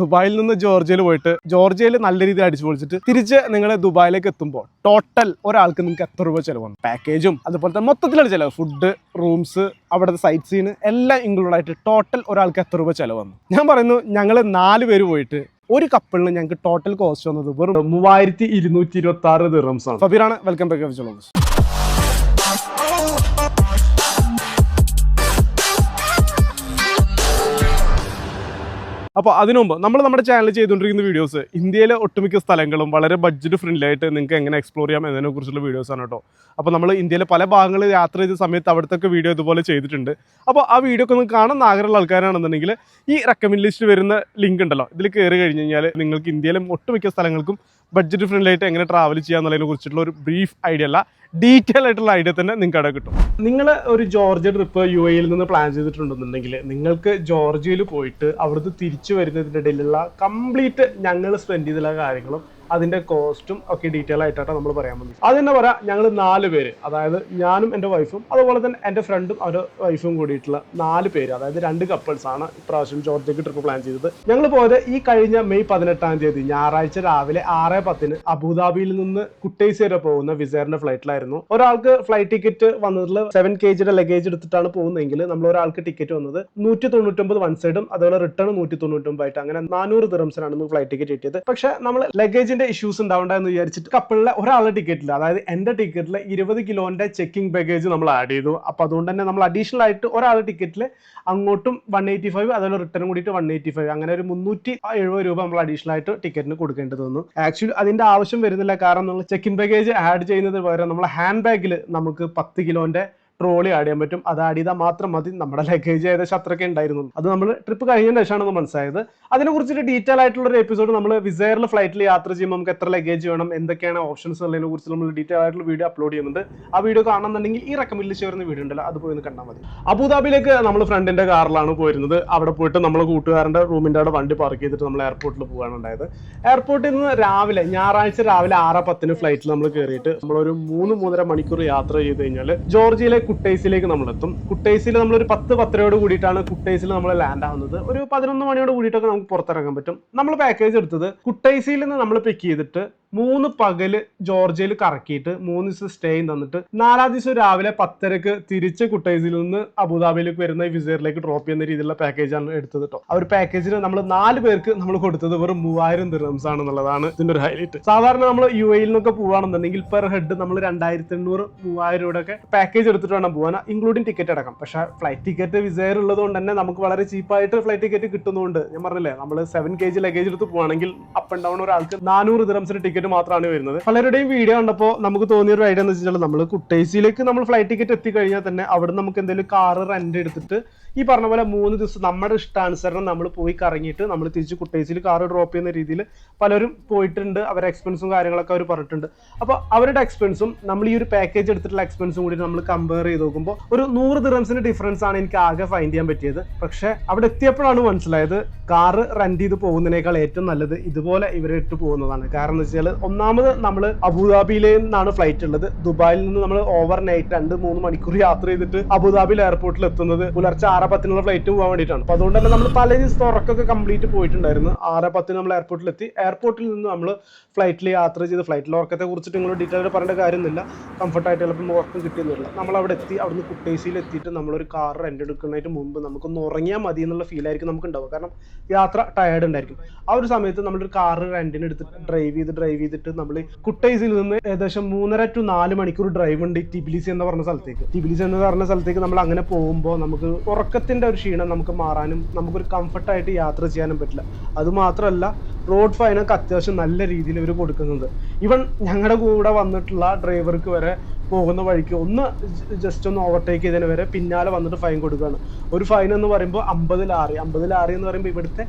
ദുബായിൽ നിന്ന് ജോർജിയയിൽ പോയിട്ട് ജോർജിയയിൽ നല്ല രീതിയിൽ അടിച്ചു പൊളിച്ചിട്ട് തിരിച്ച് നിങ്ങൾ ദുബായിലേക്ക് എത്തുമ്പോൾ ടോട്ടൽ ഒരാൾക്ക് നിങ്ങൾക്ക് എത്ര രൂപ ചിലവാണ്? പാക്കേജും അതുപോലെ തന്നെ മൊത്തത്തിലുള്ള ചിലവ്. ഫുഡ് റൂംസ് അവിടുത്തെ സൈറ്റ് സീന് എല്ലാം ഇൻക്ലൂഡ് ആയിട്ട് ടോട്ടൽ ഒരാൾക്ക് എത്ര രൂപ ചിലവാണ്? ഞാൻ പറയുന്നു ഞങ്ങൾ നാല് പേര് പോയിട്ട് ഒരു കപ്പിളിന് ഞങ്ങൾക്ക് ടോട്ടൽ കോസ്റ്റ് വന്നത് വെറും മൂവായിരത്തി ഇരുന്നൂറ്റി ഇരുപത്തി ആറ് ദിറംസ് ആണ്. ഫബീറാണ്. വെൽക്കം ബാക്ക് ചോളോസ് അപ്പോൾ അതിനു മുമ്പ് നമ്മൾ നമ്മുടെ ചാനൽ ചെയ്തുകൊണ്ടിരിക്കുന്ന വീഡിയോസ് ഇന്ത്യയിലെ ഒട്ടുമിക്ക സ്ഥലങ്ങളും വളരെ ബഡ്ജറ്റ് ഫ്രണ്ട്ലി ആയിട്ട് നിങ്ങൾക്ക് എങ്ങനെ എക്സ്പ്ലോർ ചെയ്യാം എന്നതിനെ കുറിച്ചുള്ള വീഡിയോസ് ആണ് കേട്ടോ. അപ്പോൾ നമ്മൾ ഇന്ത്യയിലെ പല ഭാഗങ്ങളിൽ യാത്ര ചെയ്ത സമയത്ത് അവിടുത്തെ വീഡിയോ ഇതുപോലെ ചെയ്തിട്ടുണ്ട്. അപ്പോൾ ആ വീഡിയോ ഒക്കെ ഒന്ന് കാണാൻ ആഗ്രഹമുള്ള ആൾക്കാരാണെന്നുണ്ടെങ്കിൽ ഈ റെക്കമെൻഡ് ലിസ്റ്റ് വരുന്ന ലിങ്ക് ഉണ്ടല്ലോ. ഇതിൽ കയറി കഴിഞ്ഞ് കഴിഞ്ഞാൽ നിങ്ങൾക്ക് ഇന്ത്യയിലെ ഒട്ടുമിക്ക സ്ഥലങ്ങൾക്കും ബഡ്ജറ്റ് ഫ്രണ്ട്ലി ആയിട്ട് എങ്ങനെ ട്രാവൽ ചെയ്യാന്നുള്ളതിനെ കുറിച്ചിട്ടുള്ള ഒരു ബ്രീഫ് ഐഡിയ അല്ല ഡീറ്റെയിൽ ആയിട്ടുള്ള ഐഡിയ തന്നെ നിങ്ങൾക്ക് അവിടെ കിട്ടും. നിങ്ങൾ ഒരു ജോർജിയ ട്രിപ്പ് യു എയിൽ നിന്ന് പ്ലാൻ ചെയ്തിട്ടുണ്ടെന്നുണ്ടെങ്കിൽ നിങ്ങൾക്ക് ജോർജിയയിൽ പോയിട്ട് അവിടുന്ന് തിരിച്ചു വരുന്നതിന്റെ ഇടയിലുള്ള കംപ്ലീറ്റ് ഞങ്ങൾ സ്പെൻഡ് ചെയ്തിട്ടുള്ള കാര്യങ്ങളും അതിന്റെ കോസ്റ്റും ഒക്കെ ഡീറ്റെയിൽ ആയിട്ടാണ് നമ്മൾ പറയാൻ പോകുന്നത്. തന്നെ പറയാം ഞങ്ങൾ നാല് പേര് അതായത് ഞാനും എന്റെ വൈഫും അതുപോലെ തന്നെ എന്റെ ഫ്രണ്ടും അവരുടെ വൈഫും കൂടിയിട്ടുള്ള നാല് പേര് അതായത് രണ്ട് കപ്പിൾസ് ആണ് ഇപ്രാവശ്യം ജോർജിയക്ക് ട്രിപ്പ് പ്ലാൻ ചെയ്തത്. ഞങ്ങൾ പോയത് ഈ കഴിഞ്ഞ മെയ് പതിനെട്ടാം തീയതി ഞായറാഴ്ച രാവിലെ ആറ് പത്തിന് അബുദാബിയിൽ നിന്ന് കുട്ടൈസ് വരെ പോകുന്ന വിസേറിന്റെ ഫ്ലൈറ്റിലായിരുന്നു ഒരാൾക്ക് ഫ്ലൈറ്റ് ടിക്കറ്റ് വന്നതിൽ സെവൻ കെ ജിയുടെ ലഗേജ് എടുത്തിട്ടാണ് പോകുന്നതെങ്കിൽ നമ്മൾ ഒരാൾക്ക് ടിക്കറ്റ് വന്നത് നൂറ്റി തൊണ്ണൂറ്റൊമ്പത് വൺ സൈഡും അതുപോലെ റിട്ടേൺ നൂറ്റി തൊണ്ണൂറ്റൊമ്പതായിട്ട് അങ്ങനെ നാനൂറ് ദിറംസിനാണ് ഫ്ലൈറ്റ് ടിക്കറ്റ് കിട്ടിയത്. പക്ഷേ നമ്മൾ ലഗേജിന്റെ ഇഷ്യൂസ് ഉണ്ടാവണ്ട എന്ന് വിചാരിച്ചിട്ട് കപ്പിളിലെ ഒരാളുടെ ടിക്കറ്റിൽ അതായത് എന്റെ ടിക്കറ്റിൽ ഇരുപത് കിലോന്റെ ചെക്കിംഗ് ബാഗേജ് നമ്മൾ ആഡ് ചെയ്തു. അപ്പൊ അതുകൊണ്ട് തന്നെ നമ്മൾ അഡീഷണൽ ആയിട്ട് ഒരാളുടെ ടിക്കറ്റിൽ അങ്ങോട്ടും വൺ എയ്റ്റി ഫൈവ് അതുപോലെ റിട്ടേൺ കൂടിയിട്ട് വൺ എയ്റ്റി ഫൈവ് അങ്ങനെ ഒരു മുന്നൂറ്റി എഴുപത് രൂപ നമ്മൾ അഡീഷണൽ ആയിട്ട് ടിക്കറ്റിന് കൊടുക്കേണ്ടത് വന്നു. ആക്ച്വലി അതിന്റെ ആവശ്യം വരുന്നില്ല. കാരണം നമ്മൾ ചെക്കിംഗ് ബാഗേജ് ആഡ് ചെയ്യുന്നത് പകരം നമ്മൾ ഹാൻഡ് ബാഗിൽ നമുക്ക് പത്ത് കിലോന്റെ ട്രോളി ആഡ് ചെയ്യാൻ പറ്റും. അത് ആഡ് ചെയ്താൽ മാത്രം മതി. നമ്മുടെ ലഗേജ് ഏകദേശം അത്രയൊക്കെ ഉണ്ടായിരുന്നു. അത് നമ്മൾ ട്രിപ്പ് കഴിഞ്ഞ ശേഷമാണ് മനസ്സിലായത്. കുറിച്ചൊരു ഡീറ്റെയിൽ ആയിട്ടുള്ള ഒരു എപ്പിസോഡ് നമ്മൾ വിസയറിൽ ഫ്ലൈറ്റിൽ യാത്ര ചെയ്യുമ്പോൾ നമുക്ക് എത്ര ലഗേജ് വേണം എന്തൊക്കെയാണ് ഓപ്ഷൻസ് ഉള്ളതിനെ കുറിച്ച് നമ്മൾ ഡീറ്റെയിൽ ആയിട്ടുള്ള വീഡിയോ അപ്ലോഡ് ചെയ്യുന്നുണ്ട്. ആ വീഡിയോ കാണണമെന്നുണ്ടെങ്കിൽ ഈ റെക്കമെൻഡ് ചേർന്ന വീഡിയോ ഉണ്ടല്ലോ അത് പോയി കണ്ടാൽ മതി. അബുദാബിയിലേക്ക് നമ്മൾ ഫ്രണ്ടിന്റെ കാറിലാണ് പോയിരുന്നത്. അവിടെ പോയിട്ട് നമ്മൾ കൂട്ടുകാരന്റെ റൂമിന്റെ അവിടെ വണ്ടി പാർക്ക് ചെയ്തിട്ട് നമ്മൾ എയർപോർട്ടിൽ പോകാണ് ഉണ്ടായത്. എയർപോർട്ടിൽ നിന്ന് രാവിലെ ഞായറാഴ്ച രാവിലെ ആറ് പത്തിന് ഫ്ലൈറ്റിൽ നമ്മൾ കയറിയിട്ട് നമ്മളൊരു മൂന്ന് മൂന്നര മണിക്കൂർ യാത്ര ചെയ്ത് കഴിഞ്ഞാൽ ജോർജിയയിലെ കുട്ടൈസിലേക്ക് നമ്മൾ എത്തും കുട്ടൈസിൽ നമ്മൾ ഒരു പത്ത് പത്തരയോട് കൂടിയിട്ടാണ് കുട്ടൈസിൽ നമ്മൾ ലാൻഡ് ആവുന്നത്. ഒരു പതിനൊന്ന് മണിയോട് കൂടിയിട്ടൊക്കെ നമുക്ക് പുറത്തിറങ്ങാൻ പറ്റും. നമ്മൾ പാക്കേജ് എടുത്തത് കുട്ടൈസിൽ നിന്ന് നമ്മൾ പിക്ക് ചെയ്തിട്ട് മൂന്ന് പകൽ ജോർജിയയിൽ കറക്കിയിട്ട് മൂന്ന് ദിവസം സ്റ്റേയും തന്നിട്ട് നാലാം ദിവസം രാവിലെ പത്തരക്ക് തിരിച്ച് കുട്ടൈസിൽ നിന്ന് അബുദാബിയിലേക്ക് വരുന്ന വിസയറിലേക്ക് ഡ്രോപ്പ് ചെയ്യുന്ന രീതിയിലുള്ള പാക്കേജാണ് എടുത്തത് കേട്ടോ ആ ഒരു പാക്കേജിന് നമ്മൾ നാല് പേർക്ക് നമ്മൾ കൊടുത്തത് വെറും മൂവായിരം ആണ് എന്നുള്ളതാണ് ഇതിന്റെ ഒരു ഹൈലൈറ്റ് സാധാരണ നമ്മൾ യു എയിൽ നിന്നൊക്കെ പോവാണെന്നുണ്ടെങ്കിൽ പെർ ഹെഡ് നമ്മൾ രണ്ടായിരത്തി എണ്ണൂറ് മൂവായിരം രൂപയൊക്കെ പാക്കേജ് എടുത്തിട്ട് വേണം പോകാൻ ഇൻക്ലൂഡിംഗ് ടിക്കറ്റ് അടക്കം. പക്ഷേ ഫ്ലൈറ്റ് ടിക്കറ്റ് വിസയർ ഉള്ളത് കൊണ്ട് തന്നെ നമുക്ക് വളരെ ചീപ്പായിട്ട് ഫ്ലൈറ്റ് ടിക്കറ്റ് കിട്ടുന്നതുകൊണ്ട് ഞാൻ പറഞ്ഞില്ലേ നമ്മൾ സെവൻ കെ ജി ലഗേജ് എടുത്ത് പോവാണെങ്കിൽ അപ്പ് ആൻഡ് ഡൗൺ ഒരാൾക്ക് നാനൂറ് ദിർഹംസിന് ടിക്കറ്റ് മാത്രമാണ് വരുന്നത്. പലരുടെയും വീഡിയോ കണ്ടപ്പോൾ നമുക്ക് തോന്നിയ ഒരു ഐഡിയ എന്ന് വെച്ചാൽ നമ്മൾ കുട്ടേസിയിലേക്ക് നമ്മൾ ഫ്ലൈറ്റ് ടിക്കറ്റ് എത്തിക്കഴിഞ്ഞാൽ തന്നെ അവിടെ നമുക്ക് എന്തെങ്കിലും കാറ് റെന്റ് എടുത്തിട്ട് ഈ പറഞ്ഞ പോലെ മൂന്ന് ദിവസം നമ്മുടെ ഇഷ്ടാനുസരണം നമ്മൾ പോയി കറങ്ങിയിട്ട് നമ്മൾ തിരിച്ച് കുട്ടേസിൽ കാറ് ഡ്രോപ്പ് ചെയ്യുന്ന രീതിയിൽ പലരും പോയിട്ടുണ്ട്. അവരുടെ എക്സ്പെൻസും കാര്യങ്ങളൊക്കെ അവർ പറഞ്ഞിട്ടുണ്ട്. അപ്പോൾ അവരുടെ എക്സ്പെൻസും നമ്മൾ ഈ ഒരു പാക്കേജ് എടുത്തിട്ടുള്ള എക്സ്പെൻസും കൂടി നമ്മൾ കമ്പയർ ചെയ്ത് നോക്കുമ്പോൾ ഒരു നൂറ് ദിറംസിന്റെ ഡിഫറൻസ് ആണ് എനിക്ക് ആകെ ഫൈൻഡ് ചെയ്യാൻ പറ്റിയത്. പക്ഷേ അവിടെ എത്തിയപ്പോഴാണ് മനസ്സിലായത് കാറ് റെന്റ് ചെയ്ത് പോകുന്നതിനേക്കാൾ ഏറ്റവും നല്ലത് ഇതുപോലെ ഇവരെ ഇട്ട് പോകുന്നതാണ്. കാരണം എന്ന് വെച്ചാൽ ഒന്നാമത് നമ്മൾ അബുദാബിയിൽ നിന്നാണ് ഫ്ലൈറ്റ് ഉള്ളത്. ദുബായിൽ നിന്ന് നമ്മൾ ഓവർ നൈറ്റ് രണ്ട് മൂന്ന് മണിക്കൂർ യാത്ര ചെയ്തിട്ട് അബുദാബിയിൽ എയർപോർട്ടിൽ എത്തുന്നത് പുലർച്ചെ ആറ് പത്തിനുള്ള ഫ്ലൈറ്റ് പോകാൻ വേണ്ടിയിട്ടാണ്. അപ്പൊ അതുകൊണ്ട് തന്നെ നമ്മൾ പല ദിവസത്തെ ഉറക്കൊക്കെ കംപ്ലീറ്റ് പോയിട്ടുണ്ടായിരുന്നു. ആറ് പത്തിന് നമ്മൾ എയർപോർട്ടിൽ എത്തി. എയർപോർട്ടിൽ നിന്ന് നമ്മൾ ഫ്ലൈറ്റിൽ യാത്ര ചെയ്ത് ഫ്ലൈറ്റിലെ ഉറക്കത്തെ കുറിച്ചിട്ട് നിങ്ങൾ ഡീറ്റെയിൽ പറയേണ്ട കാര്യമൊന്നുമില്ല. കംഫർട്ടായിട്ട് ചിലപ്പോൾ ഉറക്കം കിട്ടിയെന്നില്ല നമ്മൾ അവിടെ എത്തി അവിടുന്ന് കുട്ടേസിയിൽ എത്തിയിട്ട് നമ്മളൊരു കാർ റെന്റ് എടുക്കുന്നതിന് മുമ്പ് നമുക്കൊന്ന് ഉറങ്ങിയാൽ മതി എന്നുള്ള ഫീൽ ആയിരിക്കും നമുക്ക് ഉണ്ടാവുക കാരണം യാത്ര ടയേർഡ് ഉണ്ടായിരിക്കും. ആ ഒരു സമയത്ത് നമ്മളൊരു കാർ റെന്റിന് എടുത്തിട്ട് ഡ്രൈവ് ചെയ്ത് ഡ്രൈവ് ചെയ്തിട്ട് നമ്മൾ കുട്ടൈസിൽ നിന്ന് ഏകദേശം മൂന്നര ടു നാല് മണിക്കൂർ ഡ്രൈവ് ഉണ്ട് ടിബിലിസി എന്ന് പറഞ്ഞ സ്ഥലത്തേക്ക്. ടിബിലിസി എന്ന് പറഞ്ഞ സ്ഥലത്തേക്ക് നമ്മൾ അങ്ങനെ പോകുമ്പോൾ നമുക്ക് ഉറക്കത്തിന്റെ ഒരു ക്ഷീണം നമുക്ക് മാറാനും നമുക്കൊരു കംഫർട്ടായിട്ട് യാത്ര ചെയ്യാനും പറ്റില്ല. അത് മാത്രമല്ല റോഡ് ഫൈനൊക്കെ അത്യാവശ്യം നല്ല രീതിയിൽ ഇവർ കൊടുക്കുന്നത് ഇവൻ ഞങ്ങളുടെ കൂടെ വന്നിട്ടുള്ള ഡ്രൈവർക്ക് വരെ പോകുന്ന വഴിക്ക് ഒന്ന് ജസ്റ്റ് ഒന്ന് ഓവർടേക്ക് ചെയ്തതിന് വരെ പിന്നാലെ വന്നിട്ട് ഫൈൻ കൊടുക്കുകയാണ് ഒരു ഫൈൻ എന്ന് പറയുമ്പോൾ അമ്പത് ലാറി. അമ്പത് ലാറി എന്ന് പറയുമ്പോൾ ഇവിടുത്തെ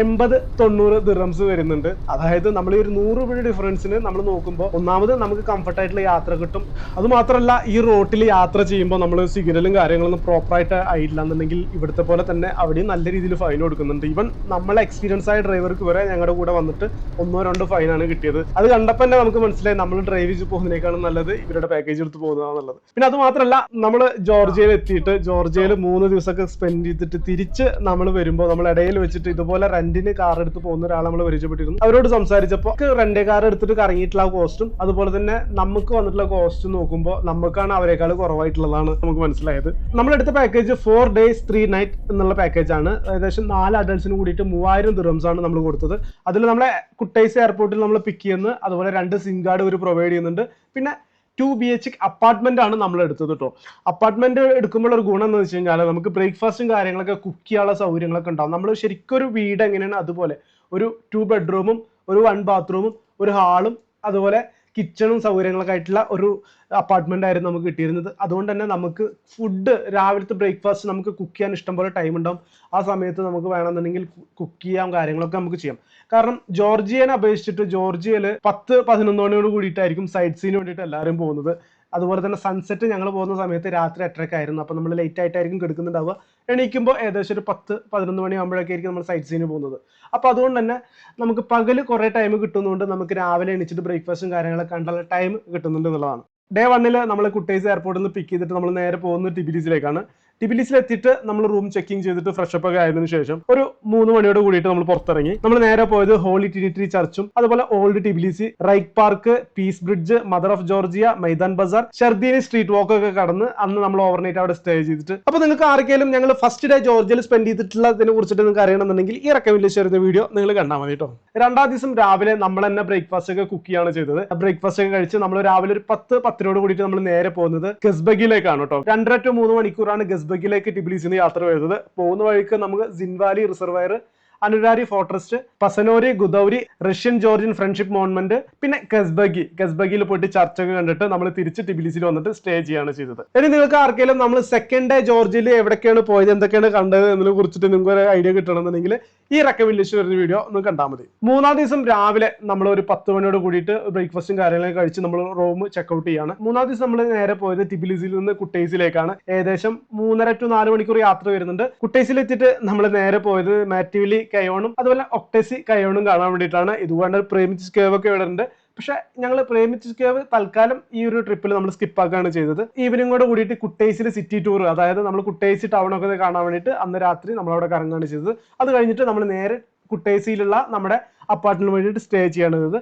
എൺപത് തൊണ്ണൂറ് ദിറംസ് വരുന്നുണ്ട്. അതായത് നമ്മൾ ഈ ഒരു നൂറ് രൂപയുടെ ഡിഫറൻസിന് നമ്മൾ നോക്കുമ്പോൾ ഒന്നാമത് നമുക്ക് കംഫർട്ടായിട്ടുള്ള യാത്ര കിട്ടും. അത് മാത്രമല്ല ഈ റോട്ടിൽ യാത്ര ചെയ്യുമ്പോൾ നമ്മൾ സിഗ്നലും കാര്യങ്ങളൊന്നും പ്രോപ്പറായിട്ട് ആയില്ല എന്നുണ്ടെങ്കിൽ ഇവിടുത്തെ പോലെ തന്നെ അവിടെയും നല്ല രീതിയിൽ ഫൈൻ കൊടുക്കുന്നുണ്ട്. ഈവൻ നമ്മളെ എക്സ്പീരിയൻസ് ആയ ഡ്രൈവർക്ക് വരെ ഞങ്ങളുടെ കൂടെ വന്നിട്ട് ഒന്നോ രണ്ടോ ഫൈനാണ് കിട്ടിയത്. അത് കണ്ടപ്പോൾ തന്നെ നമുക്ക് മനസ്സിലായി നമ്മൾ ഡ്രൈവ് ചെയ്ത് പോകുന്നതിനേക്കാളും നല്ലത് ഇവരുടെ പാക്കേജ് എടുത്ത് പോകുന്നതാണെന്നുള്ളത് പിന്നെ അത് മാത്രമല്ല നമ്മൾ ജോർജിയയിൽ എത്തിയിട്ട് ജോർജിയയിൽ മൂന്ന് ദിവസമൊക്കെ സ്പെൻഡ് ചെയ്തിട്ട് തിരിച്ച് നമ്മൾ വരുമ്പോൾ നമ്മൾ ഇടയിൽ വെച്ചിട്ട് ഇതുപോലെ റെന്റിന് കാർ എടുത്ത് പോകുന്ന ഒരാളെ നമ്മൾ പരിചയപ്പെട്ടിരുന്നു. അവരോട് സംസാരിച്ചപ്പോൾ റെന്റ് കാർ എടുത്തിട്ട് കറങ്ങിയിട്ടുള്ള കോസ്റ്റും അതുപോലെ തന്നെ നമുക്ക് വന്നിട്ടുള്ള കോസ്റ്റ് നോക്കുമ്പോൾ നമുക്കാണ് അവരെക്കാൾ കുറവായിട്ടുള്ളതാണ് നമുക്ക് മനസ്സിലായത്. നമ്മൾ എടുത്ത package four days three night എന്നുള്ള പാക്കേജ് ആണ്. ഏകദേശം നാല് അഡൽസിന് കൂടിയിട്ട് മൂവായിരം ദിറംസ് ആണ് നമ്മൾ കൊടുത്തത്. അതിൽ നമ്മളെ കുട്ടൈസ് എയർപോർട്ടിൽ നമ്മൾ പിക്ക് ചെയ്യുന്നത് അതുപോലെ രണ്ട് സിം കാർഡ് ഒരു പ്രൊവൈഡ് ചെയ്യുന്നുണ്ട്. പിന്നെ ടു ബി എച്ച് അപ്പാർട്ട്മെന്റ് ആണ് നമ്മൾ എടുത്തത് കേട്ടോ അപ്പാർട്ട്മെന്റ് എടുക്കുമ്പോൾ ഒരു ഗുണം എന്ന് വെച്ച് കഴിഞ്ഞാൽ നമുക്ക് ബ്രേക്ക്ഫാസ്റ്റും കാര്യങ്ങളൊക്കെ കുക്ക് ചെയ്യാനുള്ള സൗകര്യങ്ങളൊക്കെ ഉണ്ടാവും. നമ്മൾ ശരിക്കും ഒരു വീട് എങ്ങനെയാണ് അതുപോലെ ഒരു ടു ബെഡ്റൂമും ഒരു വൺ ബാത്റൂമും ഒരു ഹാളും അതുപോലെ കിച്ചണും സൗകര്യങ്ങളൊക്കെ ആയിട്ടുള്ള ഒരു അപ്പാർട്ട്മെന്റ് ആയിരുന്നു നമുക്ക് കിട്ടിയിരുന്നത്. അതുകൊണ്ട് തന്നെ നമുക്ക് ഫുഡ് രാവിലത്തെ ബ്രേക്ക്ഫാസ്റ്റ് നമുക്ക് കുക്ക് ചെയ്യാൻ ഇഷ്ടംപോലെ ടൈം ഉണ്ടാവും. ആ സമയത്ത് നമുക്ക് വേണമെന്നുണ്ടെങ്കിൽ കുക്ക് ചെയ്യാം കാര്യങ്ങളൊക്കെ നമുക്ക് ചെയ്യാം. കാരണം ജോർജിയനെ അപേക്ഷിച്ചിട്ട് ജോർജിയയിൽ പത്ത് പതിനൊന്ന് മണിയോട് കൂടിയിട്ടായിരിക്കും സൈറ്റ് സീന് വേണ്ടിയിട്ട് എല്ലാവരും പോകുന്നത്. അതുപോലെ തന്നെ സൺസെറ്റ് ഞങ്ങൾ പോകുന്ന സമയത്ത് രാത്രി എട്ടരക്കായിരുന്നു. അപ്പോൾ നമ്മൾ ലേറ്റ് ആയിട്ടായിരിക്കും കിടക്കുന്നുണ്ടാവുക. എണീക്കുമ്പോൾ ഏകദേശം ഒരു പത്ത് പതിനൊന്ന് മണി ആകുമ്പോഴേക്കായിരിക്കും നമ്മൾ സൈറ്റ് സീന് പോകുന്നത്. അപ്പോൾ അതുകൊണ്ട് തന്നെ നമുക്ക് പകൽ കുറേ ടൈം കിട്ടുന്നതുകൊണ്ട് നമുക്ക് രാവിലെ എണീച്ചിട്ട് ബ്രേക്ക്ഫാസ്റ്റും കാര്യങ്ങളൊക്കെ കണ്ടുള്ള ടൈം കിട്ടുന്നുണ്ട് എന്നുള്ളതാണ്. ഡേ വണ്ണിൽ നമ്മൾ കുട്ടേസ് എയർപോർട്ടിൽ നിന്ന് പിക്ക് ചെയ്തിട്ട് നമ്മൾ നേരെ പോകുന്നത് ടിബിലിസിലേക്കാണ് ടിബിലിസിൽ എത്തിയിട്ട് നമ്മൾ റൂം ചെക്കിംഗ് ചെയ്തിട്ട് ഫ്രഷപ്പ് ഒക്കെ ആയതിനു ശേഷം ഒരു മൂന്ന് മണിയോട് കൂടിയിട്ട് നമ്മൾ പുറത്തിറങ്ങി. നമ്മൾ നേരെ പോയത് ഹോളി ട്രിനിറ്റി ചർച്ചും അതുപോലെ old Tbilisi Rike park peace bridge mother of Georgia Meidan Bazaar Shardeni street walk ഒക്കെ കടന്ന് അന്ന് നമ്മൾ ഓവർനൈറ്റ് അവിടെ സ്റ്റേ ചെയ്തിട്ട്. അപ്പോൾ നിങ്ങൾക്ക് ആർക്കെങ്കിലും ഞങ്ങൾ ഫസ്റ്റ് ഡേ ജോർജിയയിൽ സ്പെൻഡ് ചെയ്തിട്ടുള്ളതിനെ കുറിച്ചിട്ട് നിങ്ങൾക്ക് അറിയണമെന്നുണ്ടെങ്കിൽ ഈ റെക്കമെൻഡ് ചെയ്യുന്ന വീഡിയോ നിങ്ങൾ കണ്ടാൽ മതി കേട്ടോ രണ്ടാം ദിവസം രാവിലെ നമ്മൾ തന്നെ ബ്രേക്ക്ഫാസ്റ്റ് ഒക്കെ കുക്ക് ചെയ്യാണ് ചെയ്തത്. ബ്രേക്ക്ഫാസ്റ്റ് ഒക്കെ കഴിച്ച് നമ്മൾ രാവിലെ ഒരു പത്ത് പത്തിനോട് കൂടിയിട്ട് നമ്മൾ നേരെ പോകുന്നത് ഗസ്ബഗിലേക്കാണ് കേട്ടോ രണ്ടര ടു മൂന്ന് മണിക്കൂറാണ് ഗസ്ബഗിലേക്ക് ടിബിലിസിന് യാത്ര പോയത് പോകുന്ന വഴിക്ക് നമുക്ക് Zhinvali reservoir Ananuri fortress Pasanauri Gudauri Russian Georgian friendship monument പിന്നെ കസ്ബഗി. കസ്ബഗിയിൽ പോയിട്ട് ചർച്ചൊക്കെ കണ്ടിട്ട് നമ്മൾ തിരിച്ച് ടിബിലിസിൽ വന്നിട്ട് സ്റ്റേ ചെയ്യാണ് ചെയ്തത്. ഇനി നിങ്ങൾക്ക് ആർക്കെങ്കിലും നമ്മൾ സെക്കൻഡ് ഡേ ജോർജിയിൽ എവിടെയൊക്കെയാണ് പോയത് എന്തൊക്കെയാണ് കണ്ടത് എന്നതിനെ കുറിച്ചിട്ട് നിങ്ങൾക്ക് ഒരു ഐഡിയ കിട്ടണമെന്നുണ്ടെങ്കിൽ ഈ റെക്കമെൻഡേഷൻ വരുന്ന വീഡിയോ ഒന്ന് കണ്ടാൽ മതി. മൂന്നാം ദിവസം രാവിലെ നമ്മൾ ഒരു പത്ത് മണിയോട് കൂടിയിട്ട് ബ്രേക്ക്ഫാസ്റ്റും കാര്യങ്ങളൊക്കെ കഴിച്ച് നമ്മൾ റൂം ചെക്ക്ഔട്ട് ചെയ്യാണ്. മൂന്നാം ദിവസം നമ്മൾ നേരെ പോയത് ടിബിലിസിൽ നിന്ന് കുട്ടേസിലേക്കാണ്. ഏകദേശം മൂന്നര ടു നാല് മണിക്കൂർ യാത്ര വരുന്നുണ്ട്. കുട്ടേസിലെത്തിയിട്ട് നമ്മൾ നേരെ പോയത് മാറ്റിവിലി കയോണും അതുപോലെ ഒക്ടേസി കയോണും കാണാൻ വേണ്ടിയിട്ടാണ്. ഇതുകൊണ്ട് പ്രേമിച്ച് കേവ് ഒക്കെ ഇവിടെ ഉണ്ട് പക്ഷെ ഞങ്ങൾ പ്രേമിച്ച് കേവ് തൽക്കാലം ഈ ഒരു ട്രിപ്പിൽ നമ്മൾ സ്കിപ്പാക്കുകയാണ് ചെയ്തത്. ഈവനിങ്ങോട് കൂടിയിട്ട് കുട്ടേസിൽ സിറ്റി ടൂർ അതായത് നമ്മൾ കുട്ടേസി ടൗൺ ഒക്കെ കാണാൻ വേണ്ടിയിട്ട് അന്ന് രാത്രി നമ്മൾ അവിടെ കറങ്ങുകയാണ് ചെയ്തത്. അത് കഴിഞ്ഞിട്ട് നമ്മൾ നേരെ കുട്ടേസിയിലുള്ള നമ്മുടെ അപ്പാർട്ട്മെന്റിന് വേണ്ടിയിട്ട് സ്റ്റേ ചെയ്യാണ് ചെയ്തത്.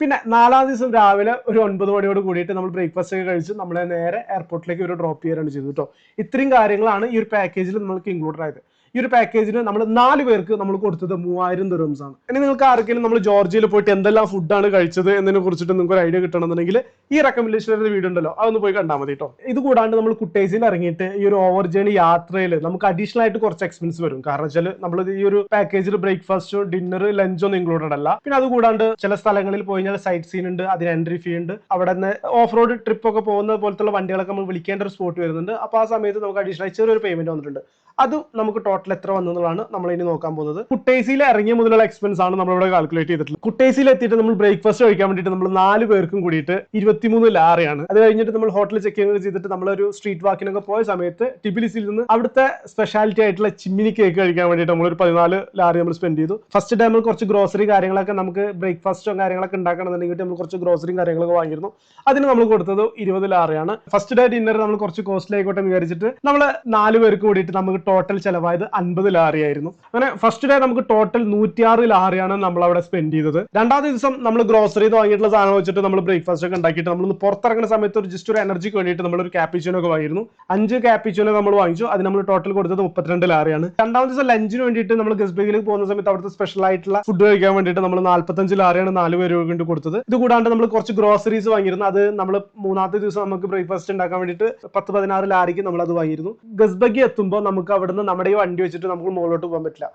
പിന്നെ നാലാം ദിവസം രാവിലെ ഒരു ഒൻപത് മണിയോട് കൂടിയിട്ട് നമ്മൾ ബ്രേക്ക്ഫാസ്റ്റ് ഒക്കെ കഴിച്ച് നമ്മളെ നേരെ എയർപോർട്ടിലേക്ക് ഒരു ഡ്രോപ്പ് ചെയ്യാനാണ് ചെയ്തത് കേട്ടോ ഇത്രയും കാര്യങ്ങളാണ് ഈ ഒരു പാക്കേജിൽ നമ്മൾക്ക് ഇൻക്ലൂഡഡ് ആയത്. ഈ ഒരു പാക്കേജിന് നമ്മൾ നാല് പേർക്ക് നമ്മൾ കൊടുത്തത് മൂവായിരം ദിറംസ് ആണ്. ഇനി നിങ്ങൾക്ക് ആർക്കെങ്കിലും നമ്മൾ ജോർജിയയിൽ പോയിട്ട് എന്തെല്ലാം ഫുഡാണ് കഴിച്ചത് എന്നതിനെ കുറിച്ചിട്ട് നിങ്ങൾക്ക് ഒരു ഐഡിയ കിട്ടണമെന്നുണ്ടെങ്കിൽ ഈ റെക്കമെൻഡേഷൻ വരുന്ന വീഡിയോ ഉണ്ടല്ലോ അതൊന്ന് പോയി കണ്ടാൽ മതി കേട്ടോ ഇത് കൂടാണ്ട് നമ്മൾ കുട്ടേസിൽ ഇറങ്ങിയിട്ട് ഈ ഒരു ഓവർ ജേണി യാത്രയിൽ നമുക്ക് അഡീഷണൽ ആയിട്ട് കുറച്ച് എക്സ്പെൻസ് വരും. കാരണം വെച്ചാൽ നമ്മൾ ഈ ഒരു പാക്കേജിൽ ബ്രേക്ക്ഫാസ്റ്റ് ഡിന്നർ ലഞ്ച് ഒന്നും ഇൻക്ലൂഡഡ് അല്ല. പിന്നെ അത് കൂടാണ്ട് ചില സ്ഥലങ്ങളിൽ പോയി കഴിഞ്ഞാൽ സൈറ്റ് സീൻ ഉണ്ട് അതിന് എൻട്രി ഫീ ഉണ്ട്. അവിടെ നിന്ന് ഓഫ് റോഡ് ട്രിപ്പ് ഒക്കെ പോകുന്ന പോലത്തുള്ള വണ്ടികളൊക്കെ നമ്മൾ വിളിക്കേണ്ട ഒരു സ്പോട്ട് വരുന്നുണ്ട്. അപ്പോൾ ആ സമയത്ത് നമുക്ക് അഡീഷണൽ ചെറിയൊരു പേയ്മെന്റ് വന്നിട്ടുണ്ട്. അതും നമുക്ക് ടോട്ടൽ എത്ര വന്നു എന്നുള്ളതാണ് നമ്മൾ ഇനി നോക്കാൻ പോകുന്നത്. കുട്ടേസിയിൽ ഇറങ്ങിയ മുതലുള്ള എക്സ്പെൻസ് ആണ് നമ്മൾ ഇവിടെ കാൽക്കുലേറ്റ് ചെയ്തിട്ടുള്ളത്. കുട്ടേസിയിൽ എത്തിയിട്ട് നമ്മൾ ബ്രേക്ക്ഫാസ്റ്റ് കഴിക്കാൻ വേണ്ടിയിട്ട് നമ്മൾ നാല് പേർക്കും കൂടിയിട്ട് ഇരുപത്തിമൂന്ന് ലാറയാണ്. അത് കഴിഞ്ഞിട്ട് നമ്മൾ ഹോട്ടൽ ചെക്ക് ഇൻ ചെയ്തിട്ട് നമ്മളൊരു സ്ട്രീറ്റ് വാക്കിനൊക്കെ പോയ സമയത്ത് ടിബിലിസിൽ നിന്ന് അവിടുത്തെ സ്പെഷ്യാലിറ്റി ആയിട്ടുള്ള ചിമ്മിനി കേക്ക് കഴിക്കാൻ വേണ്ടിയിട്ട് ഒരു പതിനാല് ലാറി നമ്മൾ സ്പെൻഡ് ചെയ്തു. ഫസ്റ്റ് ഡേ നമ്മൾ കുറച്ച് ഗ്രോസറി കാര്യങ്ങളൊക്കെ നമുക്ക് ബ്രേക്ക്ഫാസ്റ്റും കാര്യങ്ങളൊക്കെ ഉണ്ടാക്കണമെന്നുണ്ടെങ്കിൽ നമ്മൾ കുറച്ച് ഗ്രോസറിയും കാര്യങ്ങളൊക്കെ വാങ്ങിയിരുന്നു. അതിന് നമ്മൾ കൊടുത്തത് ഇരുപത് ലാറിയാണ്. ഫസ്റ്റ് ഡേ ഡിന്നർ നമ്മൾ കുറച്ച് കോസ്റ്റ്ലി ആയിക്കോട്ടെ വിചാരിച്ചിട്ട് നമ്മൾ നാല് പേർക്ക് കൂടിയിട്ട് നമുക്ക് ടോട്ടൽ ചെലവായത് അൻപത് ലാറി ആയിരുന്നു. അങ്ങനെ ഫസ്റ്റ് ഡേ നമുക്ക് ടോട്ടൽ നൂറ്റിയാറ് ലാറിയാണ് നമ്മൾ അവിടെ സ്പെൻഡ് ചെയ്തത്. രണ്ടാം ദിവസം നമ്മൾ ഗ്രോസറി വാങ്ങിയിട്ടുള്ള സാധനം വെച്ചിട്ട് നമ്മൾ ബ്രേക്ക്ഫാസ്റ്റ് ഒക്കെ ഉണ്ടാക്കിയിട്ട് നമ്മൾ പുറത്തിറങ്ങുന്ന സമയത്ത് ഒരു ജസ്റ്റ് ഒരു എനർജിക്ക് വേണ്ടിയിട്ട് നമ്മൾ ഒരു ക്യാപ്പിച്ചോനോ ഒക്കെ വാങ്ങിയിരുന്നു. അഞ്ച് ക്യാപ്പിച്ചോനോ നമ്മൾ വാങ്ങിച്ചു. അത് നമ്മൾ ടോട്ടൽ കൊടുത്തത് മുപ്പത്തിരണ്ട് ലാറിയാണ്. രണ്ടാം ദിവസം ലഞ്ചിന് വേണ്ടിയിട്ട് നമ്മൾ ഗസ്ബേഗിലേക്ക് പോകുന്ന സമയത്ത് അവിടുത്തെ സ്പെഷ്യൽ ആയിട്ടുള്ള ഫുഡ് കഴിക്കാൻ വേണ്ടിയിട്ട് നമ്മൾ നാല്പത്തഞ്ച് ലാറിയാണ് നാല് പേര് കൊണ്ട് കൊടുത്തത്. ഇത് കൂടാണ്ട് നമ്മൾ കുറച്ച് ഗ്രോസറീസ് വാങ്ങിയിരുന്നു. അത് നമ്മൾ മൂന്നാമത്തെ ദിവസം നമുക്ക് ബ്രേക്ക്ഫാസ്റ്റ് ഉണ്ടാക്കാൻ വേണ്ടിയിട്ട് പത്ത് പതിനാറ് ലാരിക്ക് നമ്മൾ അത് വാങ്ങിയിരുന്നു ഗസ്ബഗി എത്തുമ്പോൾ നമുക്ക് അവിടുന്ന് നമ്മുടെ ഈ വണ്ടി വെച്ചിട്ട് നമുക്ക് മുകളിലോട്ട് പോകാൻ പറ്റില്ല.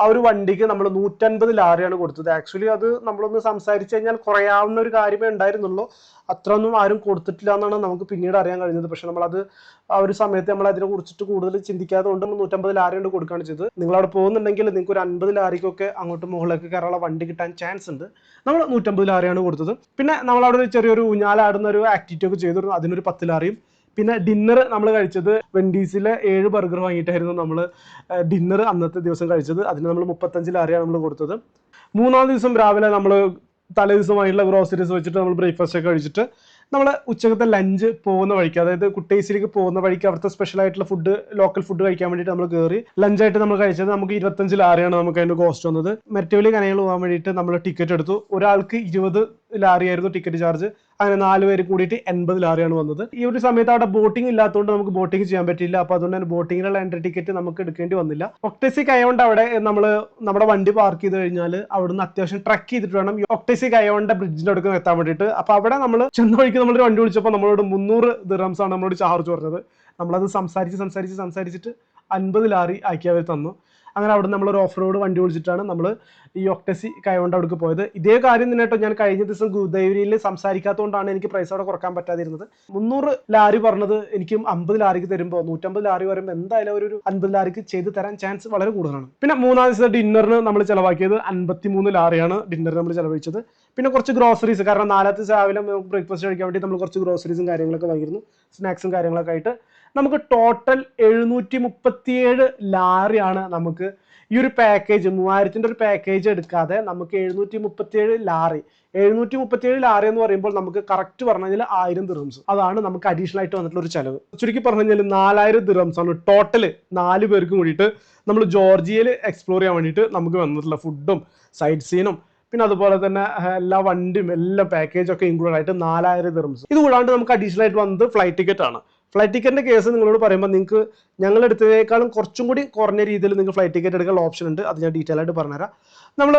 ആ ഒരു വണ്ടിക്ക് നമ്മൾ നൂറ്റൻപത് ലാറിയാണ് കൊടുത്തത്. ആക്ച്വലി അത് നമ്മളൊന്ന് സംസാരിച്ചു കഴിഞ്ഞാൽ കുറയാവുന്ന ഒരു കാര്യമേ ഉണ്ടായിരുന്നുള്ളൂ. അത്രയൊന്നും ആരും കൊടുത്തിട്ടില്ല എന്നാണ് നമുക്ക് പിന്നീട് അറിയാൻ കഴിഞ്ഞത്. പക്ഷെ നമ്മളത് ആ ഒരു സമയത്ത് നമ്മൾ അതിനെ കുറിച്ചിട്ട് കൂടുതൽ ചിന്തിക്കാതെ കൊണ്ട് നമ്മൾ നൂറ്റമ്പത് ലാരി കൊണ്ട് കൊടുക്കുകയാണ് ചെയ്തത്. നിങ്ങൾ അവിടെ പോകുന്നുണ്ടെങ്കിൽ നിങ്ങൾക്ക് ഒരു അൻപത് ലാരിക്കൊക്കെ അങ്ങോട്ട് മുകളിലേക്ക് കയറാനുള്ള വണ്ടി കിട്ടാൻ ചാൻസ് ഉണ്ട്. നമ്മൾ നൂറ്റമ്പത് ലാരിയാണ് കൊടുത്തത്. പിന്നെ നമ്മൾ അവിടെ ഒരു ചെറിയൊരു ഊഞ്ഞാലാടുന്ന ഒരു ആക്ടിവിറ്റി ഒക്കെ ചെയ്തിരുന്നു. അതിനൊരു പത്ത് ലാറിയും പിന്നെ ഡിന്നർ നമ്മൾ കഴിച്ചത് വെൻഡീസിലെ ഏഴ് ബർഗർ വാങ്ങിയിട്ടായിരുന്നു നമ്മൾ ഡിന്നർ അന്നത്തെ ദിവസം കഴിച്ചത്. അതിന് നമ്മൾ മുപ്പത്തഞ്ച് ലാറിയാണ് നമ്മൾ കൊടുത്തത്. മൂന്നാം ദിവസം രാവിലെ നമ്മൾ തലേ ദിവസമായിട്ടുള്ള ഗ്രോസറീസ് വെച്ചിട്ട് നമ്മൾ ബ്രേക്ക്ഫാസ്റ്റ് ഒക്കെ കഴിച്ചിട്ട് നമ്മൾ ഉച്ചകത്തെ ലഞ്ച് പോകുന്ന വഴിക്ക് അതായത് കുട്ടേസിലേക്ക് പോകുന്ന വഴിക്ക് അവിടുത്തെ സ്പെഷ്യൽ ആയിട്ടുള്ള ഫുഡ് ലോക്കൽ ഫുഡ് കഴിക്കാൻ വേണ്ടിയിട്ട് നമ്മൾ കയറി ലഞ്ചായിട്ട് നമ്മൾ കഴിച്ചത് നമുക്ക് ഇരുപത്തഞ്ച് ലാറിയാണ് നമുക്ക് അതിന്റെ കോസ്റ്റ് വന്നത്. മെറ്റവലി കനകൾ പോകാൻ വേണ്ടിയിട്ട് നമ്മൾ ടിക്കറ്റ് എടുത്തു. ഒരാൾക്ക് ഇരുപത് ലാറിയായിരുന്നു ടിക്കറ്റ് ചാർജ് അങ്ങനെ നാല് പേര് കൂടിയിട്ട് എൺപത് ലാറിയാണ് വന്നത്. ഈ ഒരു സമയത്ത് അവിടെ ബോട്ടിംഗ് ഇല്ലാത്തതുകൊണ്ട് നമുക്ക് ബോട്ടിംഗ് ചെയ്യാൻ പറ്റില്ല അപ്പൊ അതുകൊണ്ട് തന്നെ ബോട്ടിങ്ങിനുള്ള എൻട്രി ടിക്കറ്റ് നമുക്ക് എടുക്കേണ്ടി വന്നില്ല. ഒക്ടസിക് ആയതുകൊണ്ട് അവിടെ നമ്മൾ നമ്മുടെ വണ്ടി പാർക്ക് ചെയ്ത് കഴിഞ്ഞാൽ അവിടുന്ന് അത്യാവശ്യം ട്രക്ക് ചെയ്തിട്ട് വേണം ഒക്ടേസിക് ആയതുകൊണ്ട് ബ്രിഡ്ജിന്റെ അടുത്ത് എത്താൻ വേണ്ടിയിട്ട്. അപ്പൊ അവിടെ നമ്മൾ ചെന്ന വഴിക്ക് നമ്മളൊരു വണ്ടി വിളിച്ചപ്പോൾ നമ്മളോട് മുന്നൂറ് ദിറംസ് ആണ് നമ്മളോട് ചാർജ് പറഞ്ഞത്. നമ്മളത് സംസാരിച്ച് സംസാരിച്ച് സംസാരിച്ചിട്ട് അൻപത് ലാറി ആക്കി അവർ തന്നു. അങ്ങനെ അവിടെ നമ്മൾ ഒരു ഓഫ് റോഡ് വണ്ടി വിളിച്ചിട്ടാണ് നമ്മൾ ഈ ഒക്ടസി കൈകൊണ്ട് അവിടേക്ക് പോയത്. ഇതേ കാര്യം തന്നെ കേട്ടോ ഞാൻ കഴിഞ്ഞ ദിവസം ഗുദൈവരിയിൽ സംസാരിക്കാത്തതുകൊണ്ടാണ് എനിക്ക് പ്രൈസ് അവിടെ കുറയ്ക്കാൻ പറ്റാതിരുന്നത്. മുന്നൂറ് ലാരി പറഞ്ഞത് എനിക്ക് അമ്പത് ലാരിക്ക് തരുമ്പോൾ നൂറ്റമ്പത് ലാരി വരുമ്പോൾ എന്തായാലും ഒരു അൻപത് ലാരിക്ക് ചെയ്ത് തരാൻ ചാൻസ് വളരെ കൂടുതലാണ്. പിന്നെ മൂന്നാം ദിവസം ഡിന്നറിന് നമ്മൾ ചിലവാക്കിയത് അൻപത്തിമൂന്ന് ലാറിയാണ് ഡിന്നർ നമ്മൾ ചിലവഴിച്ചത്. പിന്നെ കുറച്ച് ഗ്രോസറീസ് കാരണം നാലാമത്തെ രാവിലെ ബ്രേക്ക്ഫാസ്റ്റ് കഴിക്കാൻ വേണ്ടി നമ്മൾ കുറച്ച് ഗ്രോസറീസും കാര്യങ്ങളൊക്കെ വാങ്ങിയിരുന്നു. സ്നാക്സും കാര്യങ്ങളൊക്കെ ആയിട്ട് നമുക്ക് ടോട്ടൽ എഴുന്നൂറ്റി മുപ്പത്തിയേഴ് ലാറിയാണ് നമുക്ക് ഈ ഒരു പാക്കേജ് മൂവായിരത്തിന്റെ ഒരു പാക്കേജ് എടുക്കാതെ നമുക്ക് എഴുന്നൂറ്റി മുപ്പത്തിയേഴ് ലാറി എഴുന്നൂറ്റി മുപ്പത്തിയേഴ് ലാറി എന്ന് പറയുമ്പോൾ നമുക്ക് കറക്റ്റ് പറഞ്ഞു കഴിഞ്ഞാൽ ആയിരം ദിറംസ് അതാണ് നമുക്ക് അഡീഷണൽ ആയിട്ട് വന്നിട്ടുള്ള ഒരു ചെലവ്. ചുരുക്കി പറഞ്ഞു കഴിഞ്ഞാൽ നാലായിരം ദിറംസ് ആണ് ടോട്ടൽ നാല് പേർക്ക് കൂടിയിട്ട് നമ്മൾ ജോർജിയയിൽ എക്സ്പ്ലോർ ചെയ്യാൻ വേണ്ടിയിട്ട് നമുക്ക് വന്നിട്ടുള്ള ഫുഡും സൈഡ് സീനും പിന്നെ അതുപോലെ തന്നെ എല്ലാ വണ്ടിയും എല്ലാ പാക്കേജും ഒക്കെ ഇൻക്ലൂഡ് ആയിട്ട് നാലായിരം ദിറംസ് ഇത് കൂടാണ്ട് നമുക്ക് അഡീഷണൽ ആയിട്ട് വന്നത് ഫ്ലൈറ്റ് ടിക്കറ്റ് ആണ്. ഫ്ലൈറ്റ് ടിക്കറ്റിന്റെ കേസ് നിങ്ങളോട് പറയുമ്പോൾ നിങ്ങൾക്ക് ഞങ്ങൾ എടുത്തതിനേക്കാളും കുറച്ചും കൂടി കുറഞ്ഞ രീതിയിൽ നിങ്ങൾക്ക് ഫ്ലൈറ്റ് ടിക്കറ്റ് എടുക്കാനുള്ള ഓപ്ഷൻ ഉണ്ട്. അത് ഞാൻ ഡീറ്റെയിൽ ആയിട്ട് പറഞ്ഞുതരാം. നമ്മൾ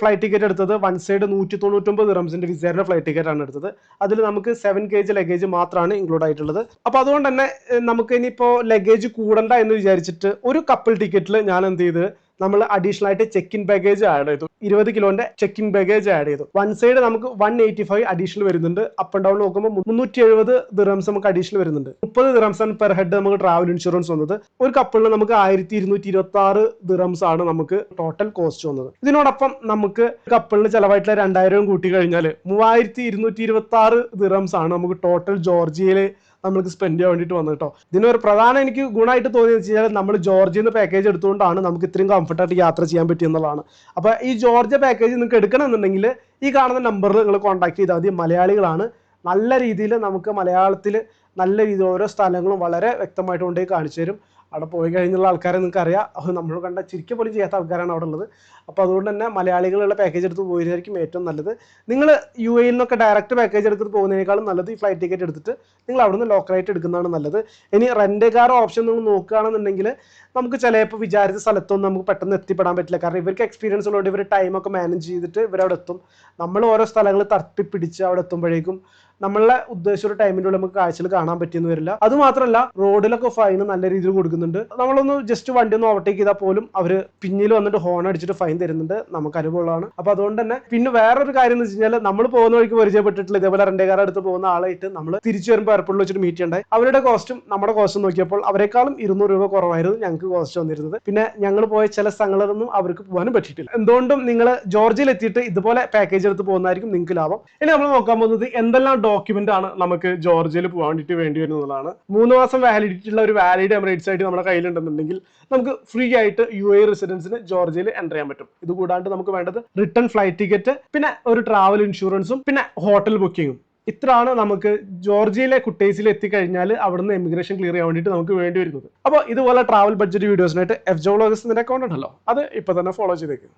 ഫ്ലൈറ്റ് ടിക്കറ്റ് എടുത്തത് വൺ സൈഡ് നൂറ്റി തൊണ്ണൂറ്റൊമ്പത് റംസിന്റെ വിസേറിന്റെ ഫ്ലൈറ്റ് ടിക്കറ്റ് ആണ് എടുത്തത്. അതിൽ നമുക്ക് സെവൻ കെ ജി ലഗേജ് മാത്രമാണ് ഇൻക്ലൂഡ് ആയിട്ടുള്ളത്. അപ്പോൾ അതുകൊണ്ട് തന്നെ നമുക്ക് ഇനിയിപ്പോൾ ലഗേജ് കൂടണ്ട എന്ന് വിചാരിച്ചിട്ട് ഒരു കപ്പിൾ ടിക്കറ്റിൽ ഞാൻ എന്ത് ചെയ്ത് നമ്മൾ അഡീഷണൽ ആയിട്ട് ചെക്ക് ഇൻ ബാഗേജ് ആഡ് ചെയ്തു. ഇരുപത് കിലോന്റെ ചെക്ക് ഇൻ ബാഗേജ് ആഡ് ചെയ്തു. വൺ സൈഡ് നമുക്ക് വൺ എയ്റ്റി ഫൈവ് അഡീഷണൽ വരുന്നുണ്ട് അപ്പ് ആൻഡ് ഡൗൺ നോക്കുമ്പോൾ മുന്നൂറ്റി എഴുപത് ദിറംസ് നമുക്ക് അഡീഷണൽ വരുന്നുണ്ട്. മുപ്പത് ദിറംസ് ആണ് പെർ ഹെഡ് നമുക്ക് ട്രാവൽ ഇൻഷുറൻസ് വന്നത്. ഒരു കപ്പിളിൽ നമുക്ക് ആയിരത്തി ഇരുന്നൂറ്റി ഇരുപത്തി ആറ് ദിറംസ് ആണ് നമുക്ക് ടോട്ടൽ കോസ്റ്റ് വന്നത്. ഇതിനോടൊപ്പം നമുക്ക് കപ്പിളിന് ചിലവായിട്ടുള്ള രണ്ടായിരം കൂട്ടി കഴിഞ്ഞാൽ മൂവായിരത്തി ഇരുന്നൂറ്റി ഇരുപത്തി ആറ് ദിറംസ് ആണ് നമുക്ക് ടോട്ടൽ ജോർജിയയിൽ നമുക്ക് സ്പെൻഡ് ചെയ്യാൻ വേണ്ടിയിട്ട് വന്നത് കേട്ടോ ഇതിനൊരു പ്രധാന എനിക്ക് ഗുണമായിട്ട് തോന്നിയെന്ന് വെച്ച് കഴിഞ്ഞാൽ നമ്മൾ ജോർജിയിൽ നിന്ന് പാക്കേജ് എടുത്തുകൊണ്ടാണ് നമുക്ക് ഇത്രയും കംഫർട്ടായിട്ട് യാത്ര ചെയ്യാൻ പറ്റിയെന്നുള്ളതാണ് അപ്പോൾ ഈ ജോർജിയ പാക്കേജ് നിങ്ങൾക്ക് എടുക്കണമെന്നുണ്ടെങ്കിൽ ഈ കാണുന്ന നമ്പറിൽ നിങ്ങൾ കോൺടാക്ട് ചെയ്താൽ മതി. മലയാളികളാണ് നല്ല രീതിയിൽ നമുക്ക് മലയാളത്തിൽ നല്ല രീതിയിൽ ഓരോ സ്ഥലങ്ങളും വളരെ വ്യക്തമായിട്ട് കൊണ്ടുപോയി കാണിച്ചു തരും. അവിടെ പോയി കഴിഞ്ഞുള്ള ആൾക്കാരെ നിങ്ങൾക്ക് അറിയാം. അത് നമ്മൾ കണ്ട ചിരിക്ക പോലും ചെയ്യാത്ത ആൾക്കാരാണ് അവിടെ ഉള്ളത്. അപ്പോൾ അതുകൊണ്ട് തന്നെ മലയാളികളുള്ള പാക്കേജ് എടുത്ത് പോയതായിരിക്കും ഏറ്റവും നല്ലത്. നിങ്ങൾ യു എയിൽ നിന്നൊക്കെ ഡയറക്റ്റ് പാക്കേജ് എടുത്തിട്ട് പോകുന്നതിനേക്കാളും നല്ലത് ഈ ഫ്ലൈറ്റ് ടിക്കറ്റ് എടുത്തിട്ട് നിങ്ങൾ അവിടുന്ന് ലോക്കലായിട്ട് എടുക്കുന്നതാണ് നല്ലത്. ഇനി റെന്റ് കാർ ഓപ്ഷൻ നിങ്ങൾ നോക്കുകയാണെന്നുണ്ടെങ്കിൽ നമുക്ക് ചിലപ്പോൾ വിചാരിച്ച സ്ഥലത്തൊന്നും നമുക്ക് പെട്ടെന്ന് എത്തിപ്പെടാൻ പറ്റില്ല. കാരണം ഇവർക്ക് എക്സ്പീരിയൻസ് ഉള്ളതുകൊണ്ട് ഇവർ ടൈമൊക്കെ മാനേജ് ചെയ്തിട്ട് ഇവരവിടെ എത്തും. നമ്മൾ ഓരോ സ്ഥലങ്ങൾ തട്ടിപ്പിടിച്ച് അവിടെ എത്തുമ്പോഴേക്കും നമ്മളെ ഉദ്ദേശിച്ച ഒരു ടൈമിന്റെ നമുക്ക് കാഴ്ചകൾ കാണാൻ പറ്റിയെന്ന് വരില്ല. അത് മാത്രമല്ല റോഡിലൊക്കെ ഫൈൻ നല്ല രീതിയിൽ കൊടുക്കുന്നുണ്ട്. നമ്മളൊന്ന് ജസ്റ്റ് വണ്ടി ഒന്ന് ഓവർടേക്ക് ചെയ്താൽ പോലും അവർ പിന്നിൽ വന്നിട്ട് ഹോൺ അടിച്ചിട്ട് ഫൈൻ തരുന്നുണ്ട്. നമുക്ക് അനുഭവമുള്ളതാണ്. അപ്പോൾ അതുകൊണ്ട് തന്നെ പിന്നെ വേറൊരു കാര്യം എന്ന് വെച്ച് കഴിഞ്ഞാൽ നമ്മൾ പോകുന്ന വഴിക്ക് പരിചയപ്പെട്ടിട്ടുള്ള ഇതേപോലെ റെന്റേക്കാർ അടുത്ത് പോകുന്ന ആളായിട്ട് നമ്മൾ തിരിച്ചു വരുമ്പോൾ എയർപോർട്ടിൽ വെച്ചിട്ട് മീറ്റ് ഉണ്ടായി അവരുടെ കോസ്റ്റും നമ്മുടെ കോസ്റ്റും നോക്കിയപ്പോൾ അവരെക്കാളും ഇരുന്നൂറ് രൂപ കുറവായിരുന്നു ഞങ്ങൾക്ക് കോസ്റ്റ് വന്നിരുന്നത്. പിന്നെ ഞങ്ങൾ പോയ ചില സ്ഥലങ്ങളിലൊന്നും അവർക്ക് പോകാനും പറ്റിയിട്ടില്ല. എന്തുകൊണ്ടും നിങ്ങൾ ജോർജിയയിൽ എത്തിയിട്ട് ഇതുപോലെ പാക്കേജ് എടുത്ത് പോകുന്നതായിരിക്കും നിങ്ങൾക്ക് ലാഭം. ഇനി നമ്മൾ നോക്കാൻ പോകുന്നത് എന്തെല്ലാം ഡോക്യുമെന്റ് ആണ് നമുക്ക് ജോർജിയയിൽ പോകാൻ വേണ്ടിയിട്ട് വേണ്ടി വരുന്നതാണ്. മൂന്ന് മാസം വാലിഡിറ്റി ഉള്ള ഒരു വാലിഡ് എമിറേറ്റ്സ് ആയിട്ട് നമ്മുടെ കയ്യിലുണ്ടെന്നുണ്ടെങ്കിൽ നമുക്ക് ഫ്രീ ആയിട്ട് യു എ റെസിഡൻസിന് ജോർജിയയിൽ എന്റർ ചെയ്യാൻ പറ്റും. ഇത് കൂടാണ്ട് നമുക്ക് വേണ്ടത് റിട്ടേൺ ഫ്ലൈറ്റ് ടിക്കറ്റ് പിന്നെ ഒരു ട്രാവൽ ഇൻഷുറൻസും പിന്നെ ഹോട്ടൽ ബുക്കിങ്ങും ഇത്രയാണ് നമുക്ക് ജോർജിയയിലെ കുട്ടേസിൽ എത്തിക്കഴിഞ്ഞാൽ അവിടുന്ന് എമിഗ്രേഷൻ ക്ലിയർ ചെയ്യാൻ വേണ്ടിയിട്ട് നമുക്ക് വേണ്ടി വരുന്നത്. അപ്പോൾ ഇതുപോലെ ട്രാവൽ ബഡ്ജറ്റ് വീഡിയോസിനായിട്ട് എഫ് ജോ വ്ളോഗ്സ് അക്കൗണ്ട് ഉണ്ടല്ലോ. അത് ഇപ്പൊ തന്നെ ഫോളോ ചെയ്തേക്കും.